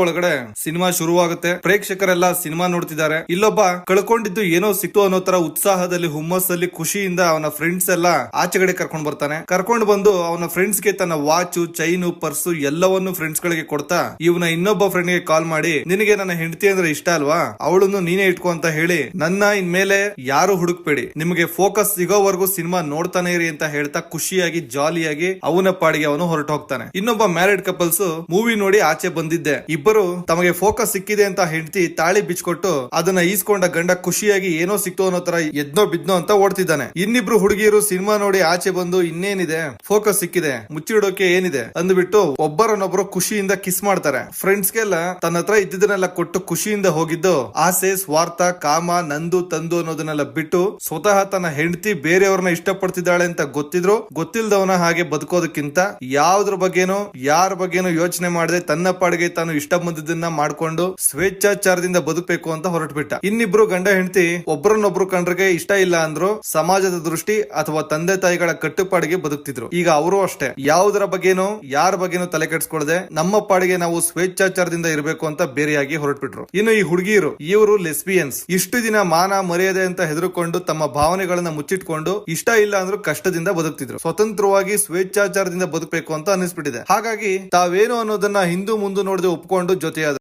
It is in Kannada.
ಒಳಗಡೆ ಸಿನಿಮಾ ಶುರುವಾಗುತ್ತೆ. ಪ್ರೇಕ್ಷಕರೆಲ್ಲ ಸಿನಿಮಾ ನೋಡ್ತಿದ್ದಾರೆ. ಇಲ್ಲೊಬ್ಬ ಕಳ್ಕೊಂಡಿದ್ದು ಏನೋ ಸಿಕ್ತು ಅನ್ನೋ ತರ ಉತ್ಸಾಹದಲ್ಲಿ, ಹುಮ್ಮಸ್ಸಲ್ಲಿ, ಖುಷಿಯಿಂದ ಅವನ ಫ್ರೆಂಡ್ಸ್ ಎಲ್ಲ ಆಚೆಗಡೆ ಕರ್ಕೊಂಡ್ ಬರ್ತಾನೆ. ಕರ್ಕೊಂಡು ಬಂದು ಅವನ ಫ್ರೆಂಡ್ಸ್ಗೆ ತನ್ನ ವಾಚು ಚೈನು ಪರ್ಸು ಎಲ್ಲವನ್ನು ಫ್ರೆಂಡ್ಸ್ ಗಳಿಗೆ ಕೊಡ್ತಾ ಇವನ ಇನ್ನೊಬ್ಬ ಫ್ರೆಂಡ್ಗೆ ಕಾಲ್ ಮಾಡಿ, ನಿನಗೆ ನನ್ನ ಹೆಂಡತಿ ಅಂದ್ರೆ ಇಷ್ಟ ಅಲ್ವಾ? ಅವಳನ್ನು ನೀನೇ ಇಟ್ಕೋ ಅಂತ ಹೇಳಿ, ನನ್ನ ಇನ್ಮೇಲೆ ಯಾರು ಹುಡುಕ್ಬೇಡಿ. ನಿಮಗೆ ಫೋಕಸ್ ಸಿಗೋವರೆಗೂ ಸಿನಿಮಾ ನೋಡ್ತಾನೆ ಇರಿ ಅಂತ ಹೇಳ್ತಾ ಖುಷಿಯಾಗಿ ಜಾಲಿಯಾಗಿ ಅವನ ಪಾಡಿಗೆ ಅವನು ಹೊರಟು ಹೋಗ್ತಾನೆ ಇನ್ನೊಬ್ಬ ಮ್ಯಾರಿಡ್ ಕಪಲ್ಸ್ ಮೂವಿ ನೋಡಿ ಆಚೆ ಬಂದಿದ್ದೆ. ಇಬ್ಬರು ತಮಗೆ ಫೋಕಸ್ ಸಿಕ್ಕಿದೆ ಅಂತ ಹೆಂಡತಿ ತಾಳಿ ಬಿಚ್ಕೊಟ್ಟು ಅದನ್ನ ಈಸ್ಕೊಂಡ ಗಂಡ ಖುಷಿಯಾಗಿ ಏನೋ ಸಿಕ್ತು ಅನ್ನೋ ತರ ಎದ್ನೋ ಬಿದ್ನೋ ಅಂತ ಓಡ್ತಿದ್ದಾನೆ. ಇನ್ನಿಬ್ರು ಹುಡುಗಿಯರು ಸಿನಿಮಾ ನೋಡಿ ಆಚೆ ಬಂದು ಇನ್ನೇನಿದೆ? ಫೋಕಸ್ ಸಿಕ್ಕಿದೆ. ಮುಚ್ಚಿಡೋಕೆ ಏನಿದೆ? ಅಂದ್ಬಿಟ್ಟು ಒಬ್ಬರನ್ನೊಬ್ಬರು ಖುಷಿಯಿಂದ ಕಿಸ್ ಮಾಡ್ತಾರೆ. ಫ್ರೆಂಡ್ಸ್ಗೆಲ್ಲ ತನ್ನ ಹತ್ರ ಇದ್ದಿದ್ದನ್ನೆಲ್ಲ ಕೊಟ್ಟು ಖುಷಿಯಿಂದ ಹೋಗಿದ್ದು ಆಸೆ, ಸ್ವಾರ್ಥ, ಕಾಮ, ನಂದು, ತಂದು ಅನ್ನೋದನ್ನೆಲ್ಲ ಬಿಟ್ಟು ಸ್ವತಃ ತನ್ನ ಹೆಂಡತಿ ಬೇರೆಯವ್ರನ್ನ ಇಷ್ಟಪಡ್ತಿದ್ದಾಳೆ ಅಂತ ಗೊತ್ತಿದ್ರು ಗೊತ್ತಿಲ್ದವನ ಹಾಗೆ ಬದುಕೋದಕ್ಕಿಂತ ಯಾವ್ದ್ರ ಬಗ್ಗೆನೋ, ಯಾರ ಬಗ್ಗೆನೋ ಯೋಚನೆ ಮಾಡದೆ ತನ್ನ ಪಾಡಿಗೆ ತಾನು ಇಷ್ಟ ಬಂದಿದ್ದನ್ನ ಮಾಡ್ಕೊಂಡು ಸ್ವೇಚ್ಛಾಚಾರದಿಂದ ಬದುಕಬೇಕು ಅಂತ ಹೊರಟ್ಬಿಟ್ಟ. ಇನ್ನಿಬ್ರು ಗಂಡ ಹೆಂಡತಿ ಒಬ್ರನ್ನೊಬ್ರು ಕಂಡ್ರಿಗೆ ಇಷ್ಟ ಇಲ್ಲ ಅಂದ್ರು ಸಮಾಜದ ದೃಷ್ಟಿ ಅಥವಾ ತಂದೆ ತಾಯಿಗಳ ಕಟ್ಟುಪಾಡಿಗೆ ಬದುಕ್ತಿದ್ರು. ಈಗ ಅವರು ಅಷ್ಟೇ. ಯಾವುದರ ಬಗ್ಗೆನೋ, ಯಾರ ಬಗ್ಗೆನೋ ತಲೆ ಕೆಡ್ಸ್ಕೊಳ್ದೆ ನಮ್ಮ ಪಾಡಿಗೆ ನಾವು ಸ್ವೇಚ್ಛಾಚಾರದಿಂದ ಇರಬೇಕು ಅಂತ ಬೇರೆಯಾಗಿ ಹೊರಟ್ಬಿಟ್ರು. ಇನ್ನು ಈ ಹುಡುಗಿಯರು ಇವರು ಲೆಸ್ಬಿಯನ್ಸ್ ಇಷ್ಟು ದಿನ ಮಾನ ಮರ್ಯಾದೆ ಅಂತ ಹೆದರುಕೊಂಡು ತಮ್ಮ ಭಾವನೆಗಳನ್ನ ಮುಚ್ಚಿಟ್ಕೊಂಡು ಇಷ್ಟ ಇಲ್ಲ ಅಂದ್ರೂ ಕಷ್ಟದಿಂದ ಬದುಕ್ತಿದ್ರು. ಸ್ವತಂತ್ರವಾಗಿ ಸ್ವೇಚ್ಛಾಚಾರದಿಂದ ಬದುಕಬೇಕು ಅಂತ ಅನಿಸ್ಬಿಟ್ಟಿದೆ ಹಾಗಾಗಿ ತಾವೇನು ಅನ್ನೋದನ್ನ ಹಿಂದೂ ಮುಂದೆ ನೋಡದೆ ಒಪ್ಕೊಂಡು ಜೊತೆಯಾದ